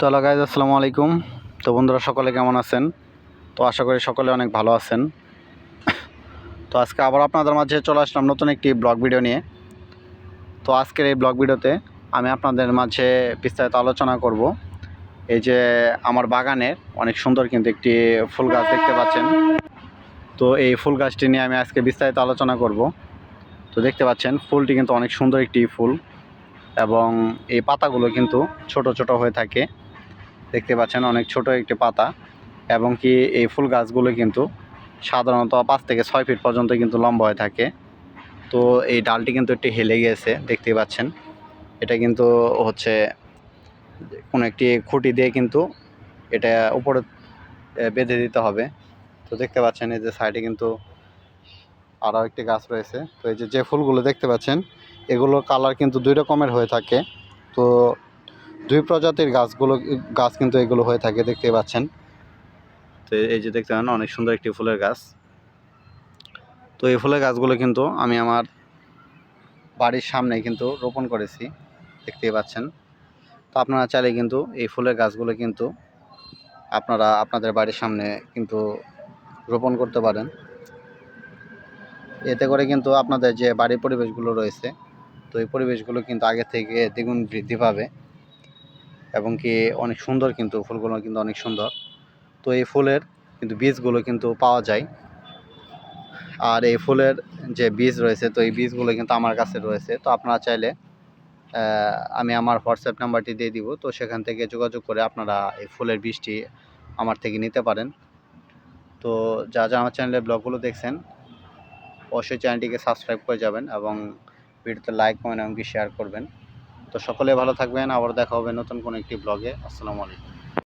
তো hello guys আসসালামু আলাইকুম। তো বন্ধুরা, সকলে কেমন আছেন? তো আশা করি সকলে অনেক ভালো আছেন। তো আজকে আবার আপনাদের মাঝে চলে আসলাম নতুন একটি ব্লগ ভিডিও নিয়ে। তো আজকের এই ব্লগ ভিডিওতে আমি আপনাদের মাঝে বিস্তারিত আলোচনা করব। এই যে আমার বাগানের অনেক সুন্দর কিন্তু একটি ফুল গাছ দেখতে পাচ্ছেন। তো এই ফুল গাছটি নিয়ে আমি আজকে বিস্তারিত আলোচনা করব। তো দেখতে পাচ্ছেন, ফুলটি কিন্তু অনেক সুন্দর একটি ফুল এবং এই পাতাগুলো কিন্তু ছোট ছোট হয়ে থাকে। দেখতে পাচ্ছেন অনেক ছোট একটি পাতা এবং কি এই ফুল গাছগুলো কিন্তু সাধারণত পাঁচ থেকে ছয় ফিট পর্যন্ত কিন্তু লম্বা হয়ে থাকে। তো এই ডালটি কিন্তু একটি হেলে গিয়েছে দেখতে পাচ্ছেন। এটা কিন্তু হচ্ছে কোনো একটি খুঁটি দিয়ে কিন্তু এটা উপরে বেঁধে দিতে হবে। তো দেখতে পাচ্ছেন এই যে সাইডে কিন্তু আরও একটি গাছ রয়েছে। তো এই যে যে ফুলগুলো দেখতে পাচ্ছেন এগুলো কালার কিন্তু দুই রকমের হয়ে থাকে। তো দুই প্রজাতির গাছগুলো, গাছ কিন্তু এগুলো হয়ে থাকে দেখতে পাচ্ছেন। তো এই যে দেখতে পাচ্ছেন অনেক সুন্দর একটি ফুলের গাছ। তো এই ফুলের গাছগুলো কিন্তু আমি আমার বাড়ির সামনে কিন্তু রোপণ করেছি, দেখতেই পাচ্ছেন। তো আপনারা চাইলে কিন্তু এই ফুলের গাছগুলো কিন্তু আপনারা আপনাদের বাড়ির সামনে কিন্তু রোপণ করতে পারেন। এতে করে কিন্তু আপনাদের যে বাড়ির পরিবেশগুলো রয়েছে, তো এই পরিবেশগুলো কিন্তু আগে থেকে দ্বিগুণ বৃদ্ধি পাবে। এবং কি অনেক সুন্দর কিন্তু ফুলগুলো কিন্তু অনেক সুন্দর। তো এই ফুলের কিন্তু বীজগুলো কিন্তু পাওয়া যায়। আর এই ফুলের যে বীজ রয়েছে, তো এই বীজগুলো কিন্তু আমার কাছে রয়েছে। তো আপনারা চাইলে আমি আমার হোয়াটসঅ্যাপ নাম্বারটি দিয়ে দিব। তো সেখান থেকে যোগাযোগ করে আপনারা এই ফুলের বীজটি আমার থেকে নিতে পারেন। তো যা যা আমার চ্যানেলের ব্লগগুলো দেখছেন, অবশ্যই চ্যানেলটিকে সাবস্ক্রাইব করে যাবেন এবং ভিডিওতে লাইক, কমেন্ট এমনকি শেয়ার করবেন। তো সকলে ভালো থাকবেন আবার দেখা হবে নতুন কোনো একটি ব্লগে আসসালামু আলাইকুম।